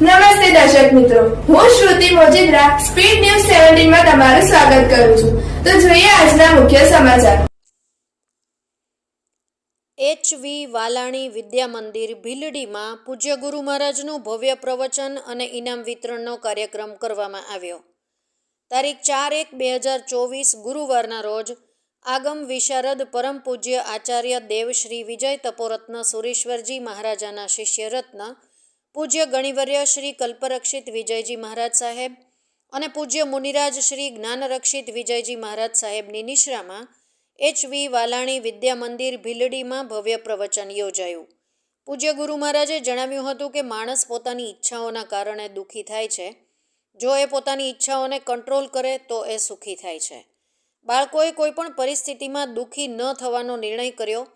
નમસ્તે દર્શક મિત્રો. હું શ્રુતિ મોજીદ્રા, સ્પીડ ન્યૂઝ સેવન્ટીનમાં તમારું સ્વાગત કરું છું. તો જોઈએ આજના મુખ્ય સમાચાર. એચ વી વાલાણી વિદ્યા મંદિર ભીલડીમાં પૂજ્ય ગુરુ મહારાજનું ભવ્ય પ્રવચન અને ઇનામ વિતરણનો કાર્યક્રમ કરવામાં આવ્યો. તારીખ ચાર એક બે હજાર ચોવીસ ગુરુવારના રોજ આગમ વિશારદ પરમ પૂજ્ય આચાર્ય દેવ શ્રી વિજય તપોરત્ન સુરેશ્વરજી મહારાજાના શિષ્ય રત્ન પૂજ્ય ગણિવર્ય શ્રી કલ્પરક્ષિત વિજયજી મહારાજ સાહેબ અને પૂજ્ય મુનિરાજ શ્રી જ્ઞાનરક્ષિત વિજયજી મહારાજ સાહેબની નિશ્રામાં એચ વી વાલાણી વિદ્યા મંદિર ભીલડીમાં ભવ્ય પ્રવચન યોજાયું. પૂજ્ય ગુરુ મહારાજે જણાવ્યું હતું કે માણસ પોતાની ઈચ્છાઓના કારણે દુઃખી થાય છે. જો એ પોતાની ઈચ્છાઓને કંટ્રોલ કરે તો એ સુખી થાય છે. બાળકોએ કોઈ પણ પરિસ્થિતિમાં દુઃખી ન થવાનો નિર્ણય કર્યો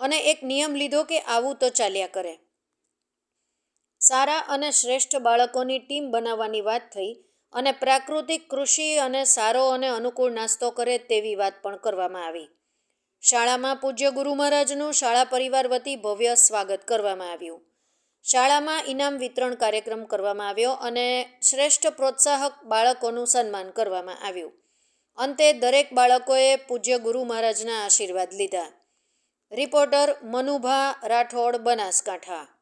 અને એક નિયમ લીધો કે આવું તો ચાલ્યા કરે. સારા અને શ્રેષ્ઠ બાળકોની ટીમ બનાવવાની વાત થઈ અને પ્રાકૃતિક કૃષિ અને સારો અને અનુકૂળ નાસ્તો કરે તેવી વાત પણ કરવામાં આવી. શાળામાં પૂજ્ય ગુરુ મહારાજનું શાળા પરિવાર વતી ભવ્ય સ્વાગત કરવામાં આવ્યું. શાળામાં ઇનામ વિતરણ કાર્યક્રમ કરવામાં આવ્યો અને શ્રેષ્ઠ પ્રોત્સાહક બાળકોનું સન્માન કરવામાં આવ્યું. અંતે દરેક બાળકોએ પૂજ્ય ગુરુ મહારાજના આશીર્વાદ લીધા. રિપોર્ટર મનુભા રાઠોડ બનાસકાંઠા.